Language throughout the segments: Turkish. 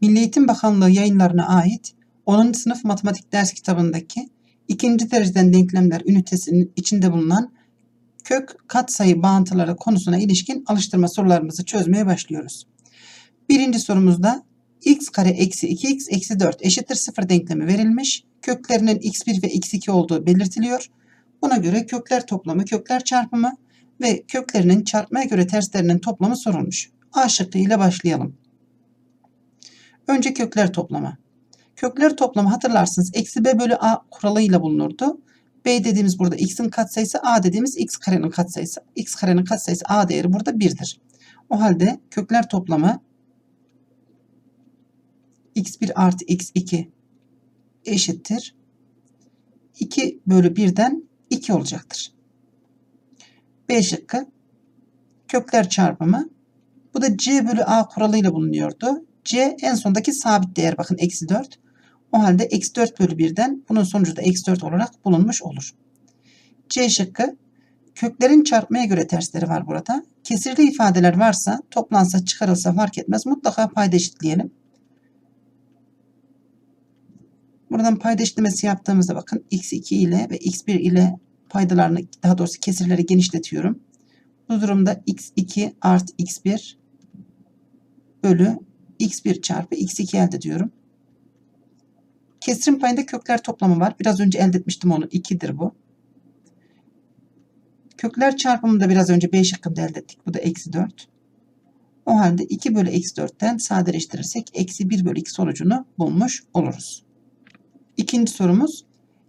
Milli Eğitim Bakanlığı yayınlarına ait 10. sınıf matematik ders kitabındaki ikinci dereceden denklemler ünitesinin içinde bulunan kök katsayı bağıntıları konusuna ilişkin alıştırma sorularımızı çözmeye başlıyoruz. Birinci sorumuzda x kare eksi 2x eksi 4 eşittir 0 denklemi verilmiş. Köklerinin x1 ve x2 olduğu belirtiliyor. Buna göre kökler toplamı, kökler çarpımı ve köklerinin çarpmaya göre terslerinin toplamı sorulmuş. A şıkkı ile başlayalım. Önce kökler toplamı. Kökler toplamı hatırlarsınız eksi b bölü a kuralıyla bulunurdu. b dediğimiz burada x'in katsayısı a dediğimiz x karenin katsayısı. x karenin katsayısı a değeri burada 1'dir. O halde kökler toplamı x1 artı x2 eşittir. 2 bölü 1'den 2 olacaktır. B şıkkı kökler çarpımı. Bu da c bölü a kuralıyla bulunuyordu. C en sondaki sabit değer bakın eksi 4. O halde eksi 4 bölü 1'den bunun sonucu da eksi 4 olarak bulunmuş olur. C şıkkı köklerin çarpmaya göre tersleri var burada. Kesirli ifadeler varsa toplansa çıkarılsa fark etmez. Mutlaka payda eşitleyelim. Buradan payda eşitlemesi yaptığımızda bakın x2 ile ve x1 ile paydalarını daha doğrusu kesirleri genişletiyorum. Bu durumda x2 artı x1 bölü x1 çarpı x2 elde ediyorum. Kesirin payında kökler toplamı var. Biraz önce elde etmiştim onu. 2'dir bu. Kökler çarpımını da biraz önce B şıkkında elde ettik. Bu da eksi 4. O halde 2 bölü eksi 4'ten sadeleştirirsek eksi 1 bölü 2 sonucunu bulmuş oluruz. İkinci sorumuz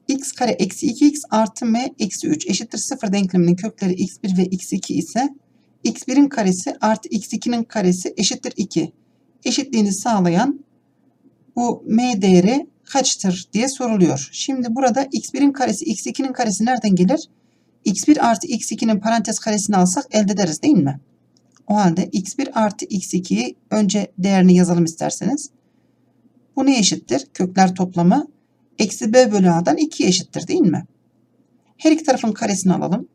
x kare eksi 2x artı m eksi 3 eşittir 0 denkleminin kökleri x1 ve x2 ise x1'in karesi artı x2'nin karesi eşittir 2. Eşitliğini sağlayan bu m değeri kaçtır diye soruluyor. Şimdi burada x1'in karesi x2'nin karesi nereden gelir? x1 artı x2'nin parantez karesini alsak elde ederiz değil mi? O halde x1 artı x2'yi önce değerini yazalım isterseniz. Bu ne eşittir? Kökler toplamı eksi b bölü a'dan 2 eşittir değil mi? Her iki tarafın karesini alalım.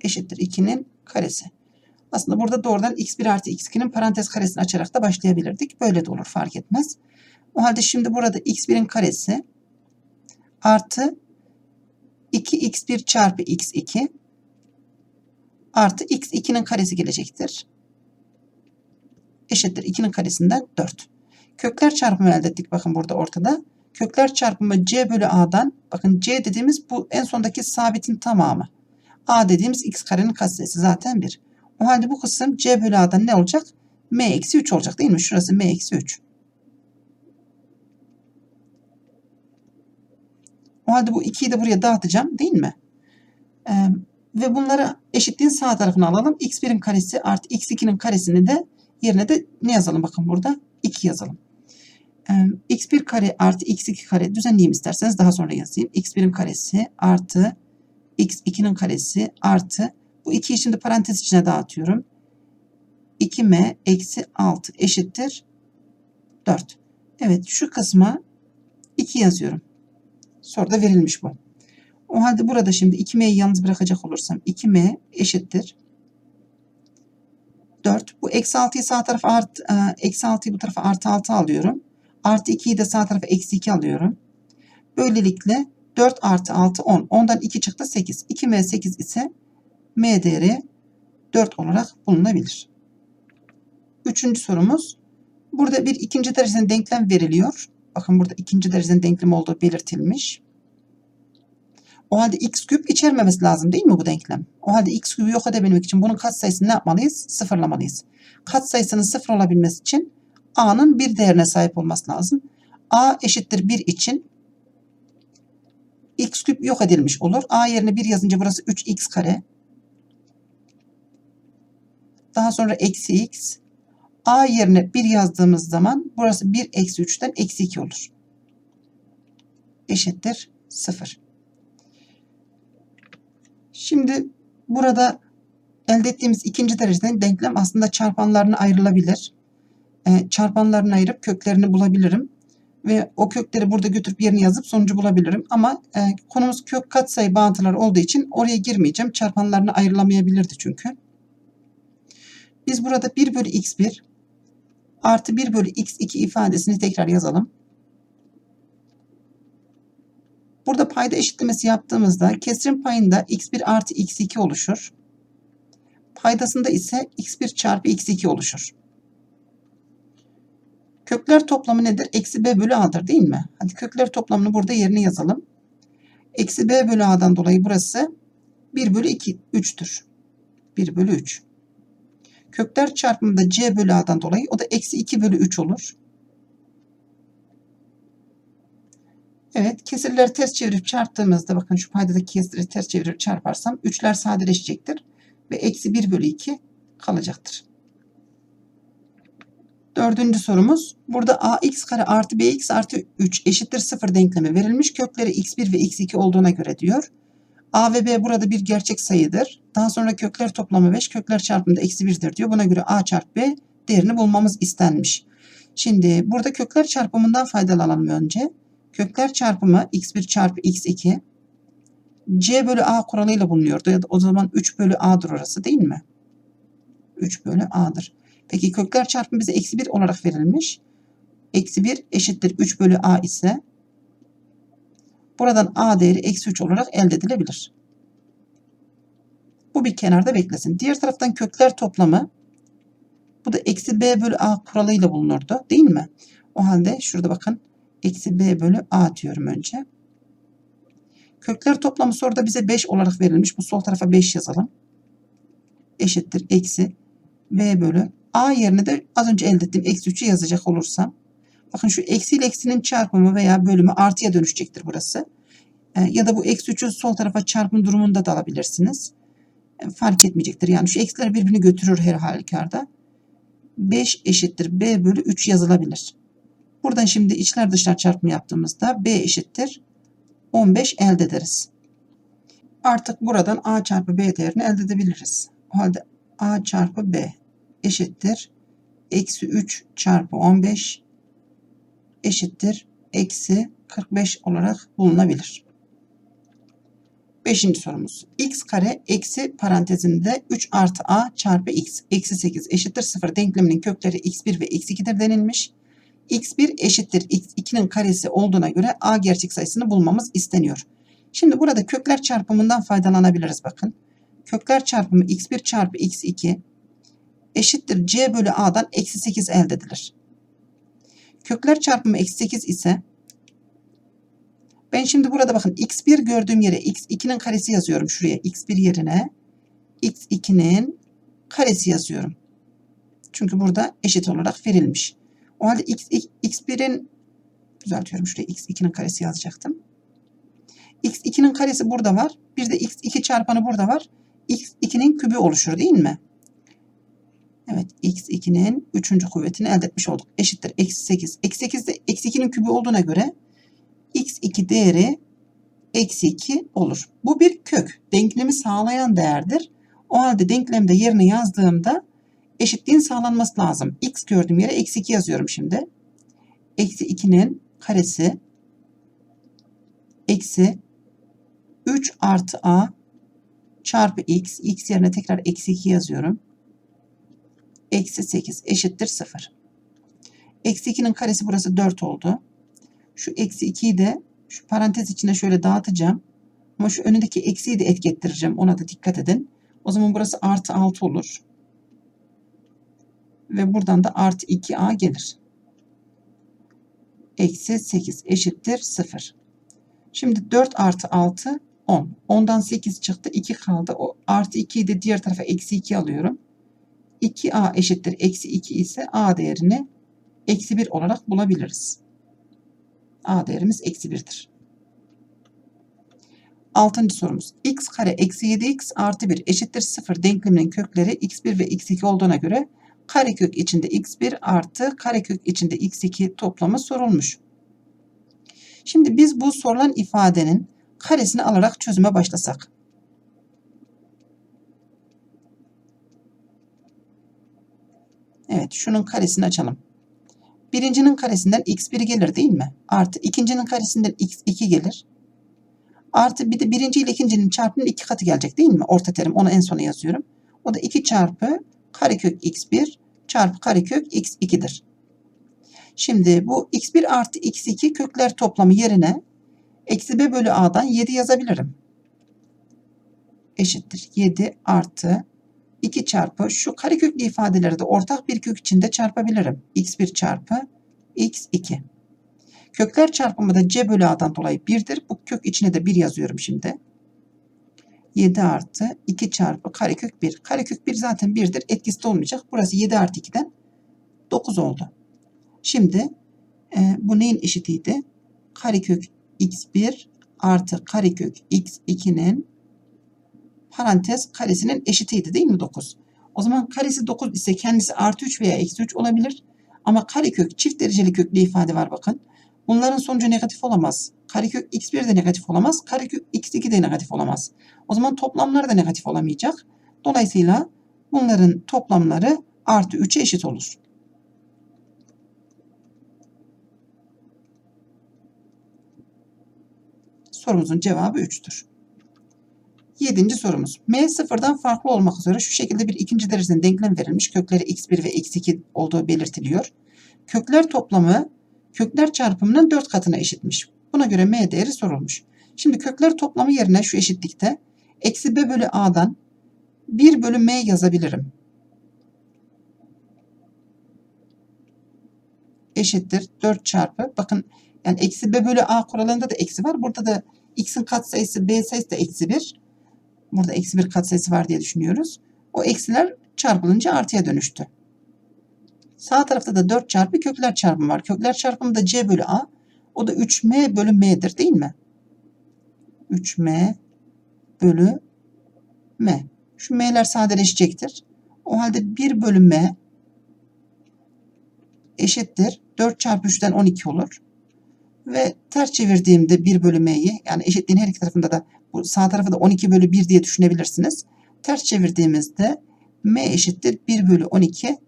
Eşittir 2'nin karesi. Aslında burada doğrudan x1 artı x2'nin parantez karesini açarak da başlayabilirdik. Böyle de olur fark etmez. O halde şimdi burada x1'in karesi artı 2x1 çarpı x2 artı x2'nin karesi gelecektir. Eşittir 2'nin karesinden 4. Kökler çarpımı elde ettik bakın burada ortada. Kökler çarpımı c bölü a'dan bakın c dediğimiz bu en sondaki sabitin tamamı. A dediğimiz x karenin katsayısı zaten 1. O halde bu kısım c bölü a'dan ne olacak? m eksi 3 olacak değil mi? Şurası m eksi 3. O halde bu 2'yi de buraya dağıtacağım değil mi? Ee, ve bunları eşitliğin sağ tarafına alalım. x1'in karesi artı x2'nin karesini de yerine de ne yazalım bakın burada? 2 yazalım. Ee, x1 kare artı x2 kare düzenleyeyim isterseniz daha sonra yazayım. x1'in karesi artı x2'nin karesi artı bu 2'yi şimdi parantez içine dağıtıyorum. 2m eksi 6 eşittir 4. Evet şu kısma 2 yazıyorum. Soruda verilmiş bu. O halde burada şimdi 2m'yi yalnız bırakacak olursam 2m eşittir. 4. Bu eksi 6'yı sağ tarafa art, e, eksi 6'yı bu tarafa artı 6 alıyorum. Artı 2'yi de sağ tarafa eksi 2 alıyorum. Böylelikle 4 artı 6 10. 10'dan 2 çıktı 8. 2m 8 ise m değeri 4 olarak bulunabilir. Üçüncü sorumuz. Burada bir ikinci dereceden denklem veriliyor. Bakın burada ikinci dereceden denklem olduğu belirtilmiş. O halde x küp içermemesi lazım değil mi bu denklem? O halde x küpü yok edebilmek için bunun katsayısını ne yapmalıyız? Sıfırlamalıyız. Katsayısının sıfır olabilmesi için a'nın bir değerine sahip olması lazım. a eşittir 1 için x küp yok edilmiş olur. a yerine 1 yazınca burası 3x kare. Daha sonra eksi x. a yerine 1 yazdığımız zaman burası 1 eksi 3'ten eksi 2 olur. Eşittir 0. Şimdi burada elde ettiğimiz ikinci dereceden denklem aslında çarpanlarına ayrılabilir. E, çarpanlarını ayırıp köklerini bulabilirim. Ve o kökleri burada götürüp yerine yazıp sonucu bulabilirim. Ama e, konumuz kök katsayı bağıntıları olduğu için oraya girmeyeceğim. Çarpanlarına ayrılamayabilirdi çünkü. Biz burada 1 bölü x1 artı 1 bölü x2 ifadesini tekrar yazalım. Burada payda eşitlemesi yaptığımızda kesrin payında x1 artı x2 oluşur. Paydasında ise x1 çarpı x2 oluşur. Kökler toplamı nedir? Eksi b bölü a'dır değil mi? Hadi kökler toplamını burada yerine yazalım. Eksi b bölü a'dan dolayı burası 1 bölü 2, 3'tür. 1 bölü 3. Kökler çarpımı da c bölü a'dan dolayı o da eksi 2 bölü 3 olur. Evet kesirleri ters çevirip çarptığımızda bakın şu paydadaki kesiri ters çevirip çarparsam 3'ler sadeleşecektir. Ve eksi 1 bölü 2 kalacaktır. Dördüncü sorumuz. Burada ax kare artı bx artı 3 eşittir 0 denklemi verilmiş. Kökleri x1 ve x2 olduğuna göre diyor. a ve b burada bir gerçek sayıdır. Daha sonra kökler toplamı 5, kökler çarpımı eksi 1'dir diyor. Buna göre a çarpı b değerini bulmamız istenmiş. Şimdi burada kökler çarpımından faydalanalım önce. Kökler çarpımı x1 çarpı x2 c bölü a kuralıyla bulunuyordu. Ya da o zaman 3 bölü a'dır orası değil mi? 3 bölü a'dır. Peki kökler çarpımı bize eksi 1 olarak verilmiş. Eksi 1 eşittir 3 bölü a ise buradan a değeri eksi 3 olarak elde edilebilir. Bu bir kenarda beklesin. Diğer taraftan kökler toplamı bu da eksi b bölü a kuralıyla bulunurdu değil mi? O halde şurada bakın eksi b bölü a diyorum önce. Kökler toplamı soruda bize 5 olarak verilmiş. Bu sol tarafa 5 yazalım. Eşittir eksi b bölü a yerine de az önce elde ettiğim eksi 3'ü yazacak olursam. Bakın şu eksi ile eksinin çarpımı veya bölümü artıya dönüşecektir burası. E, ya da bu eksi 3'ü sol tarafa çarpım durumunda da alabilirsiniz. E, fark etmeyecektir. Yani şu eksiler birbirini götürür her halükarda. 5 eşittir b bölü 3 yazılabilir. Buradan şimdi içler dışlar çarpımı yaptığımızda b eşittir 15 elde ederiz. Artık buradan a çarpı b değerini elde edebiliriz. O halde a çarpı b eşittir. Eksi 3 çarpı 15 eşittir. Eksi 45 olarak bulunabilir. Beşinci sorumuz. x kare eksi parantezinde 3 artı a çarpı x eksi 8 eşittir 0 denkleminin kökleri x1 ve x2'dir denilmiş. x1 eşittir x2'nin karesi olduğuna göre a gerçek sayısını bulmamız isteniyor. Şimdi burada kökler çarpımından faydalanabiliriz bakın. Kökler çarpımı x1 çarpı x2 eşittir c bölü a'dan eksi 8 elde edilir. Kökler çarpımı eksi 8 ise ben şimdi burada bakın x1 gördüğüm yere x2'nin karesi yazıyorum şuraya x1 yerine x2'nin karesi yazıyorum. Çünkü burada eşit olarak verilmiş. O halde x, x1'in düzeltiyorum şuraya x2'nin karesi yazacaktım. x2'nin karesi burada var. Bir de x2 çarpanı burada var. x2'nin kübü oluşur değil mi? Evet x2'nin 3. kuvvetini elde etmiş olduk. Eşittir eksi 8. Eksi 8 de eksi 2'nin kübü olduğuna göre x2 değeri eksi 2 olur. Bu bir kök. Denklemi sağlayan değerdir. O halde denklemde yerine yazdığımda eşitliğin sağlanması lazım. x gördüğüm yere eksi 2 yazıyorum şimdi. Eksi 2'nin karesi eksi 3 artı a çarpı x. x yerine tekrar eksi 2 yazıyorum. Eksi 8 eşittir 0. Eksi 2'nin karesi burası 4 oldu. Şu eksi 2'yi de şu parantez içine şöyle dağıtacağım. Ama şu önündeki eksiyi de etki ettireceğim. Ona da dikkat edin. O zaman burası artı 6 olur. Ve buradan da artı 2a gelir. Eksi 8 eşittir 0. Şimdi 4 artı 6 10. 10'dan 8 çıktı. 2 kaldı. O artı 2'yi de diğer tarafa eksi 2 alıyorum. 2a eşittir eksi 2 ise a değerini eksi 1 olarak bulabiliriz. a değerimiz eksi 1'dir. Altıncı sorumuz. x kare eksi 7x artı 1 eşittir 0 denkleminin kökleri x1 ve x2 olduğuna göre karekök içinde x1 artı karekök içinde x2 toplamı sorulmuş. Şimdi biz bu sorulan ifadenin karesini alarak çözüme başlasak. Evet şunun karesini açalım. Birincinin karesinden x1 gelir değil mi? Artı ikincinin karesinden x2 gelir. Artı bir de birinci ile ikincinin çarpımının iki katı gelecek değil mi? Orta terim onu en sona yazıyorum. O da 2 çarpı karekök x1 çarpı karekök x2'dir. Şimdi bu x1 artı x2 kökler toplamı yerine eksi b bölü a'dan 7 yazabilirim. Eşittir 7 artı 2 çarpı şu kareköklü ifadeleri de ortak bir kök içinde çarpabilirim. x1 çarpı x2. Kökler çarpımı da c bölü a'dan dolayı 1'dir. Bu kök içine de 1 yazıyorum şimdi. 7 artı 2 çarpı karekök 1. Karekök 1 zaten 1'dir. Etkisi de olmayacak. Burası 7 artı 2'den 9 oldu. Şimdi e, bu neyin eşitiydi? Karekök x1 artı karekök x2'nin parantez karesinin eşitiydi değil mi 9? O zaman karesi 9 ise kendisi artı 3 veya eksi 3 olabilir. Ama karekök çift dereceli köklü ifade var bakın. Bunların sonucu negatif olamaz. Karekök x1 de negatif olamaz. Karekök x2 de negatif olamaz. O zaman toplamları da negatif olamayacak. Dolayısıyla bunların toplamları artı 3'e eşit olur. Sorumuzun cevabı 3'tür. Yedinci sorumuz. M sıfırdan farklı olmak üzere şu şekilde bir ikinci dereceden denklem verilmiş. Kökleri x1 ve x2 olduğu belirtiliyor. Kökler toplamı kökler çarpımının 4 katına eşitmiş. Buna göre m değeri sorulmuş. Şimdi kökler toplamı yerine şu eşitlikte eksi b bölü a'dan 1 bölü m yazabilirim. Eşittir 4 çarpı. Bakın yani eksi b bölü a kuralında da eksi var. Burada da x'in katsayısı b sayısı da eksi 1. Burada eksi 1 katsayısı var diye düşünüyoruz. O eksiler çarpılınca artıya dönüştü. Sağ tarafta da 4 çarpı kökler çarpımı var. Kökler çarpımı da c bölü a. O da 3m bölü m'dir değil mi? 3m bölü m. Şu m'ler sadeleşecektir. O halde 1 bölü m eşittir. 4 çarpı 3'ten 12 olur. Ve ters çevirdiğimde 1 bölü m'yi yani eşitliğin her iki tarafında da bu sağ tarafı da 12 bölü 1 diye düşünebilirsiniz. Ters çevirdiğimizde m eşittir 1 bölü 12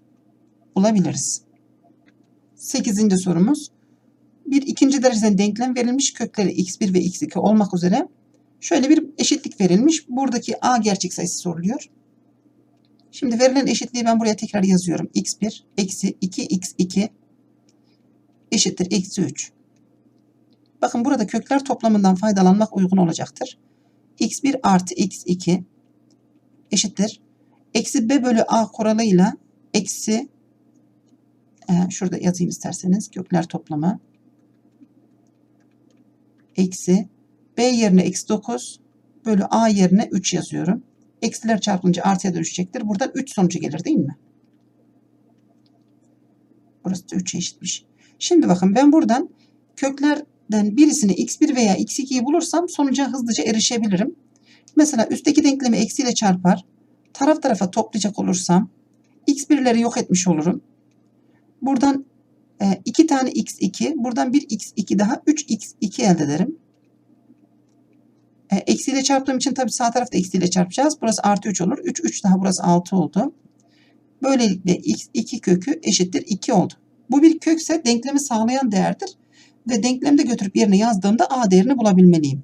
bulabiliriz. 8. sorumuz. Bir ikinci dereceden denklem verilmiş kökleri x1 ve x2 olmak üzere şöyle bir eşitlik verilmiş. Buradaki a gerçek sayısı soruluyor. Şimdi verilen eşitliği ben buraya tekrar yazıyorum. x1 eksi 2x2 eşittir eksi 3. Bakın burada kökler toplamından faydalanmak uygun olacaktır. X1 artı x2 eşittir. Eksi b bölü a kuralıyla eksi e, şurada yazayım isterseniz kökler toplamı eksi b yerine eksi 9 bölü a yerine 3 yazıyorum. Eksiler çarpılınca artıya dönüşecektir. Buradan 3 sonucu gelir değil mi? Burası da 3'e eşitmiş. Şimdi bakın ben buradan köklerden birisini x1 veya x2'yi bulursam sonuca hızlıca erişebilirim. Mesela üstteki denklemi eksiyle çarpar. Taraf tarafa toplayacak olursam x1'leri yok etmiş olurum. Buradan 2 e, tane x2, buradan bir x2 daha 3x2 elde ederim. E, eksiyle çarptığım için tabii sağ tarafta eksiyle çarpacağız. Burası artı 3 olur. 3, 3 daha burası 6 oldu. Böylelikle x2 kökü eşittir 2 oldu. Bu bir kökse denklemi sağlayan değerdir. Ve denklemde götürüp yerine yazdığımda a değerini bulabilmeliyim.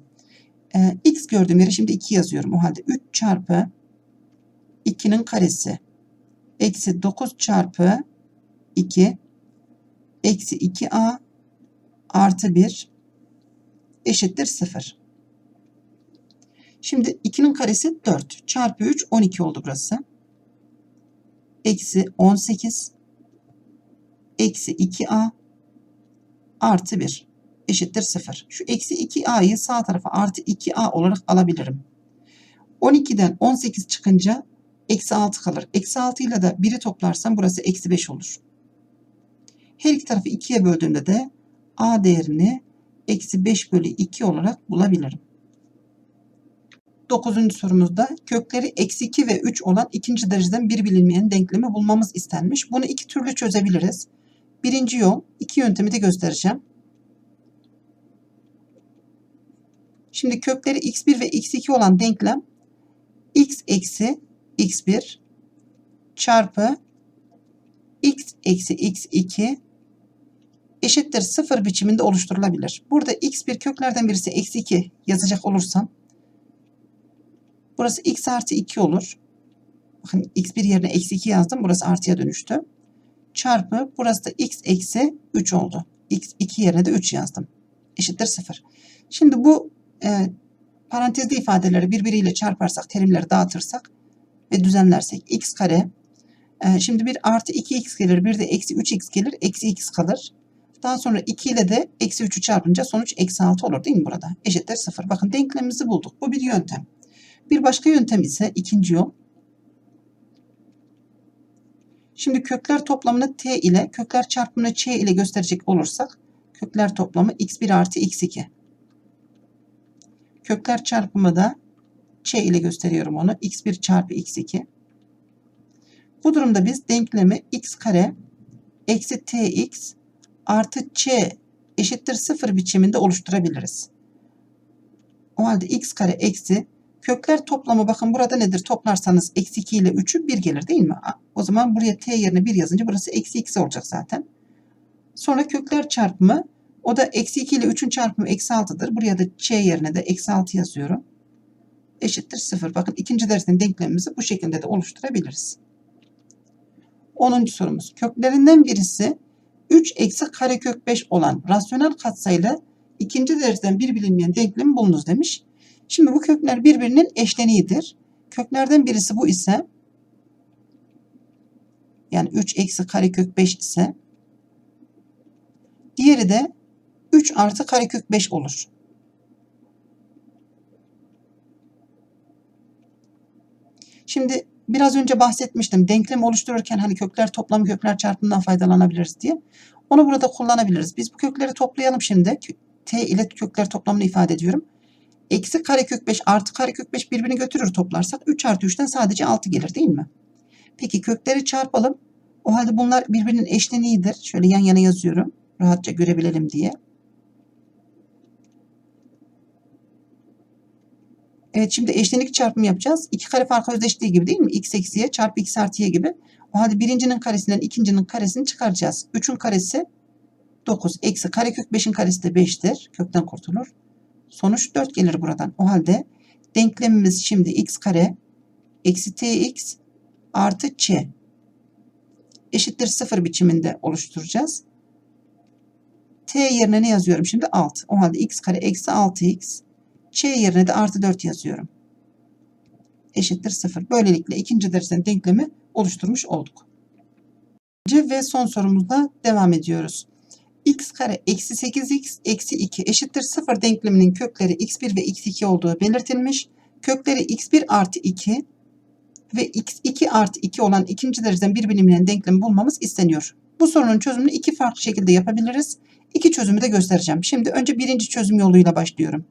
E, x gördüğüm yere şimdi 2 yazıyorum. O halde 3 çarpı 2'nin karesi eksi 9 çarpı 2 eksi 2a artı 1 eşittir 0. Şimdi 2'nin karesi 4 çarpı 3 12 oldu burası. Eksi 18 eksi 2a artı 1 eşittir 0. Şu eksi 2a'yı sağ tarafa artı 2a olarak alabilirim. 12'den 18 çıkınca eksi 6 kalır. Eksi 6 ile de 1'i toplarsam burası eksi 5 olur. Her iki tarafı 2'ye böldüğümde de a değerini eksi 5 bölü 2 olarak bulabilirim. Dokuzuncu sorumuzda kökleri eksi 2 ve 3 olan ikinci dereceden bir bilinmeyen denklemi bulmamız istenmiş. Bunu iki türlü çözebiliriz. Birinci yol, iki yöntemi de göstereceğim. Şimdi kökleri x1 ve x2 olan denklem x eksi x1 çarpı x eksi x2 eşittir 0 biçiminde oluşturulabilir. Burada x1 köklerden birisi eksi 2 yazacak olursam burası x artı 2 olur. bakın x1 yerine eksi 2 yazdım. Burası artıya dönüştü. Çarpı burası da x eksi 3 oldu. x2 yerine de 3 yazdım. Eşittir 0. Şimdi bu e, parantezli ifadeleri birbiriyle çarparsak, terimleri dağıtırsak ve düzenlersek x kare e, şimdi bir artı 2x gelir bir de eksi 3x gelir eksi x kalır. Daha sonra 2 ile de eksi 3'ü çarpınca sonuç eksi 6 olur değil mi burada? Eşittir 0. Bakın denklemimizi bulduk. Bu bir yöntem. Bir başka yöntem ise ikinci yol. Şimdi kökler toplamını t ile kökler çarpımını ç ile gösterecek olursak kökler toplamı x1 artı x2. Kökler çarpımı da ç ile gösteriyorum onu. x1 çarpı x2. Bu durumda biz denklemi x kare eksi tx artı ç eşittir 0 biçiminde oluşturabiliriz. O halde x kare eksi kökler toplamı bakın burada nedir? Toplarsanız eksi 2 ile 3'ü 1 gelir değil mi? O zaman buraya t yerine 1 yazınca burası eksi x olacak zaten. Sonra kökler çarpımı o da eksi 2 ile 3'ün çarpımı eksi 6'dır. Buraya da ç yerine de eksi 6 yazıyorum. Eşittir 0. Bakın ikinci dersin denklemimizi bu şekilde de oluşturabiliriz. 10. sorumuz. Köklerinden birisi 3 eksi karekök 5 olan rasyonel katsayılı ikinci dersten bir bilinmeyen denklemi bulunuz demiş. Şimdi bu kökler birbirinin eşleniğidir. Köklerden birisi bu ise yani 3 eksi karekök 5 ise diğeri de 3 artı karekök 5 olur. Şimdi biraz önce bahsetmiştim. Denklem oluştururken hani kökler toplamı kökler çarpımından faydalanabiliriz diye. Onu burada kullanabiliriz. Biz bu kökleri toplayalım şimdi. T ile kökler toplamını ifade ediyorum. Eksi karekök 5 artı karekök 5 birbirini götürür toplarsak 3 artı 3'ten sadece 6 gelir değil mi? Peki kökleri çarpalım. O halde bunlar birbirinin eşleniğidir. Şöyle yan yana yazıyorum. Rahatça görebilelim diye. Evet şimdi eşlenik çarpımı yapacağız. İki kare farkı özdeşliği gibi değil mi? x eksiye çarpı x artıya gibi. O halde birincinin karesinden ikincinin karesini çıkaracağız. 3'ün karesi 9. Eksi karekök 5'in karesi de 5'tir. Kökten kurtulur. Sonuç 4 gelir buradan. O halde denklemimiz şimdi x kare eksi tx artı ç eşittir 0 biçiminde oluşturacağız. t yerine ne yazıyorum şimdi? 6. O halde x kare eksi 6x ç yerine de artı 4 yazıyorum. Eşittir 0. Böylelikle ikinci dersin denklemi oluşturmuş olduk. Ve son sorumuzda devam ediyoruz. X kare eksi 8x eksi 2 eşittir 0 denkleminin kökleri x1 ve x2 olduğu belirtilmiş. Kökleri x1 artı 2 ve x2 artı 2 olan ikinci dereceden bir bilinmeyen denklemi bulmamız isteniyor. Bu sorunun çözümünü iki farklı şekilde yapabiliriz. İki çözümü de göstereceğim. Şimdi önce birinci çözüm yoluyla başlıyorum.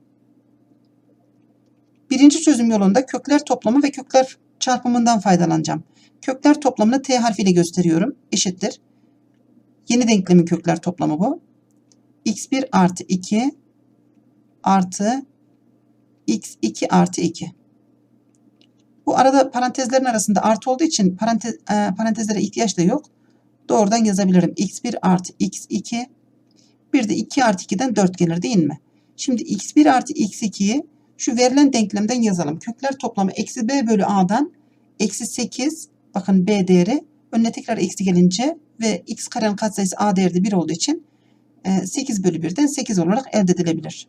Birinci çözüm yolunda kökler toplamı ve kökler çarpımından faydalanacağım. Kökler toplamını t harfiyle gösteriyorum. Eşittir. Yeni denklemin kökler toplamı bu. x1 artı 2 artı x2 artı 2. Bu arada parantezlerin arasında artı olduğu için parantez, e, parantezlere ihtiyaç da yok. Doğrudan yazabilirim. x1 artı x2 bir de 2 artı 2'den 4 gelir değil mi? Şimdi x1 artı x2'yi şu verilen denklemden yazalım. Kökler toplamı eksi b bölü a'dan eksi 8 bakın b değeri önüne tekrar eksi gelince ve x karenin katsayısı a değeri de 1 olduğu için 8 e, bölü 1'den 8 olarak elde edilebilir.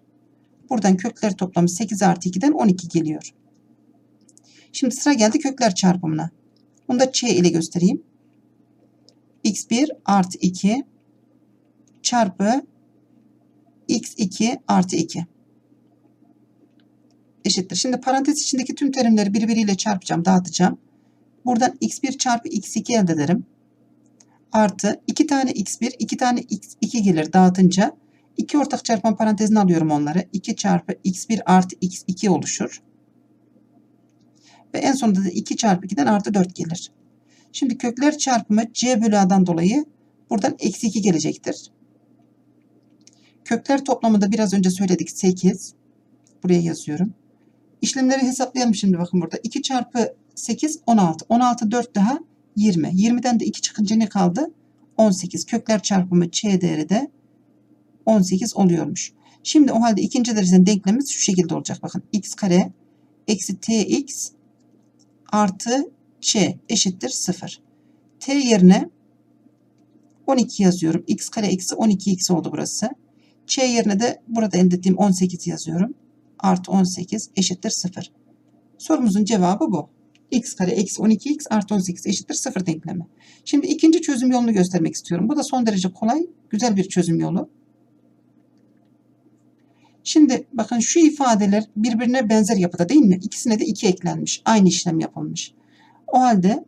Buradan kökler toplamı 8 artı 2'den 12 geliyor. Şimdi sıra geldi kökler çarpımına. Bunu da ç ile göstereyim. x1 artı 2 çarpı x2 artı 2 eşittir. Şimdi parantez içindeki tüm terimleri birbiriyle çarpacağım, dağıtacağım. Buradan x1 çarpı x2 elde ederim. Artı 2 tane x1, 2 tane x2 gelir dağıtınca. 2 ortak çarpan parantezine alıyorum onları. 2 çarpı x1 artı x2 oluşur. Ve en sonunda da 2 çarpı 2'den artı 4 gelir. Şimdi kökler çarpımı c bölü a'dan dolayı buradan eksi 2 gelecektir. Kökler toplamı da biraz önce söyledik 8. Buraya yazıyorum. İşlemleri hesaplayalım şimdi bakın burada. 2 çarpı 8 16. 16 4 daha 20. 20'den de 2 çıkınca ne kaldı? 18. Kökler çarpımı ç değeri de 18 oluyormuş. Şimdi o halde ikinci dereceden denklemimiz şu şekilde olacak. Bakın x kare eksi tx artı Ç eşittir 0. T yerine 12 yazıyorum. X kare eksi 12x oldu burası. Ç yerine de burada elde ettiğim 18 yazıyorum. Artı 18 eşittir 0. Sorumuzun cevabı bu. X kare eksi 12x artı 18 eşittir 0 denklemi. Şimdi ikinci çözüm yolunu göstermek istiyorum. Bu da son derece kolay, güzel bir çözüm yolu. Şimdi bakın şu ifadeler birbirine benzer yapıda değil mi? İkisine de 2 eklenmiş. Aynı işlem yapılmış. O halde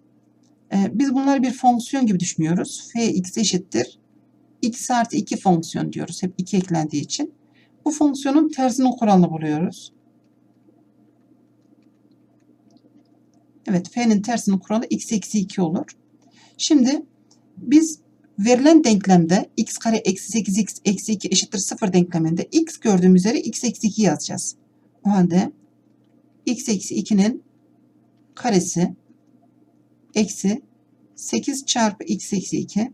e, biz bunları bir fonksiyon gibi düşünüyoruz. fx eşittir. x artı 2 fonksiyon diyoruz. Hep 2 eklendiği için. Bu fonksiyonun tersinin kuralını buluyoruz. Evet f'nin tersinin kuralı x eksi 2 olur. Şimdi biz verilen denklemde x kare eksi 8x eksi 2 eşittir 0 denkleminde x gördüğümüz yere x eksi 2 yazacağız. O halde x eksi 2'nin karesi eksi 8 çarpı x eksi 2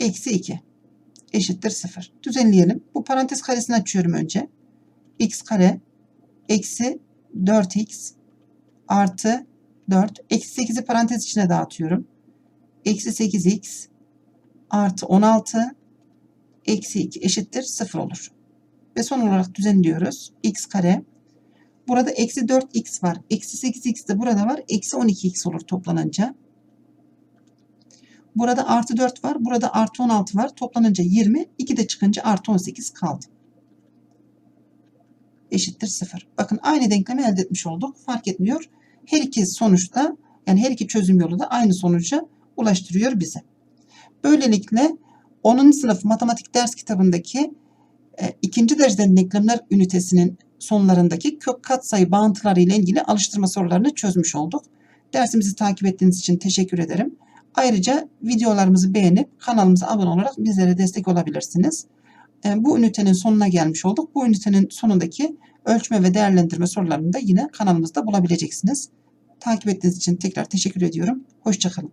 eksi 2 eşittir 0. Düzenleyelim. Bu parantez karesini açıyorum önce. x kare eksi 4x artı 4. Eksi 8'i parantez içine dağıtıyorum. Eksi 8x artı 16 eksi 2 eşittir 0 olur. Ve son olarak düzenliyoruz. x kare. Burada eksi 4x var. Eksi 8x de burada var. Eksi 12x olur toplanınca. Burada artı 4 var. Burada artı 16 var. Toplanınca 20. 2 de çıkınca artı 18 kaldı. Eşittir 0. Bakın aynı denklemi elde etmiş olduk. Fark etmiyor. Her iki sonuçta yani her iki çözüm yolu da aynı sonuca ulaştırıyor bize. Böylelikle 10. sınıf matematik ders kitabındaki e, ikinci dereceden denklemler ünitesinin sonlarındaki kök katsayı bağıntıları ile ilgili alıştırma sorularını çözmüş olduk. Dersimizi takip ettiğiniz için teşekkür ederim. Ayrıca videolarımızı beğenip kanalımıza abone olarak bizlere destek olabilirsiniz. E, bu ünitenin sonuna gelmiş olduk. Bu ünitenin sonundaki ölçme ve değerlendirme sorularını da yine kanalımızda bulabileceksiniz. Takip ettiğiniz için tekrar teşekkür ediyorum. Hoşçakalın.